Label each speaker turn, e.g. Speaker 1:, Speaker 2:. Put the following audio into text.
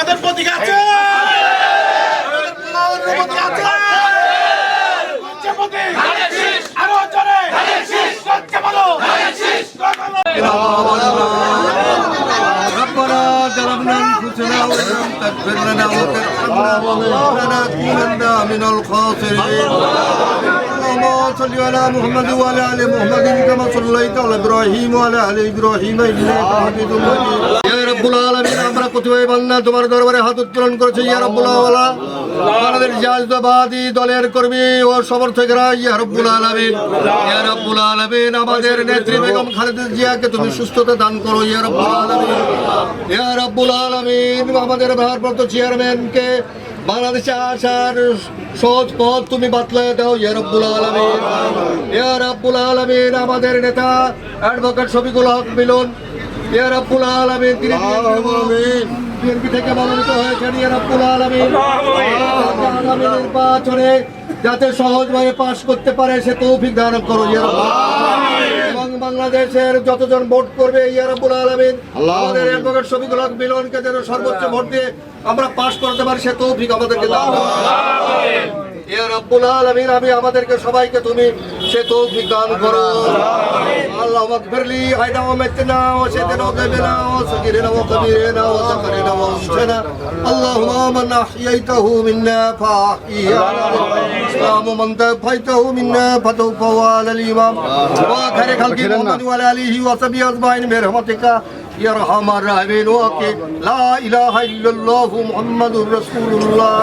Speaker 1: আমাদের প্রতীক আছে আরো জোরে الله ولم تغفر لنا وترحمنا لنكونن الله اللهم صل على محمد وعلى ال محمد كما صليت على إبراهيم وعلى ال إبراهيم انك حميد مجيد রব্বুল আলমিন, আমরা কতিপয় বান্না তোমার দরবারে হাত উত্তোলন করেছি, ইয়া রব্বুল আলা আমাদের জাজদাবাদী দলের কর্মী ও সমর্থকরা, ইয়া রব্বুল আলমিন। ইয়া রব্বুল আলমিন, আমাদের নেত্রী বেগম খালেদা জিয়াকে তুমি সুস্থতা দান করো, ইয়া রব্বুল আলমিন। ইয়া রব্বুল আলমিন, আমাদের ভারপ্রাপ্ত চেয়ারম্যানকে বাংলাদেশে আসার সহজ পথ তুমি বাতলায় দাও ইয়ারব্বুল আলমিন। ইয়ারব্বুল আলমিন, আমাদের নেতা অ্যাডভোকেট শফিকুল হক মিলন ইয়া রব্বুল আলামিন তিনি বিএনপি থেকে মনোনীত হয়েছেন ইয়া রব্বুল আলামিন। আগামী নির্বাচনে যাতে সহজভাবে পাশ করতে পারে সে তৌফিক দান করো ইয়া এবং বাংলাদেশের যতজন ভোট করবে ইয়া রব্বুল আলামিন আমাদের অ্যাডভোকেট শফিকুল হক মিলনকে যেন সর্বোচ্চ ভোট দিয়ে আমরা পাশ করতে পারি সে তৌফিক আমাদেরকে দান করো। রাব্বুল আলমিন আমি আমাদেরকে সবাইকে তুমি সে তৌফিক দান করো। আল্লাহ মকবিরলি হাইদা ও মেতনা ও সেদিন ও গবিনা ও সগিরিনা ও কবিরিনা ও সাকরিনা ও মুসনা আল্লাহুম্মা মান আহইয়াইতাহু মিন্না ফাহিয়া ইসলাম মান তাফাইতাহু মিন্না ফাতওফা আলাল ইমাম। ওয়া খারে খালকি মুহাম্মদ ওয়া ওয়া সাহবিহি আজমাইন। বিরহমাতিকা يا ارحم الراحمين. وكي لا إله إلا الله محمد رسول الله.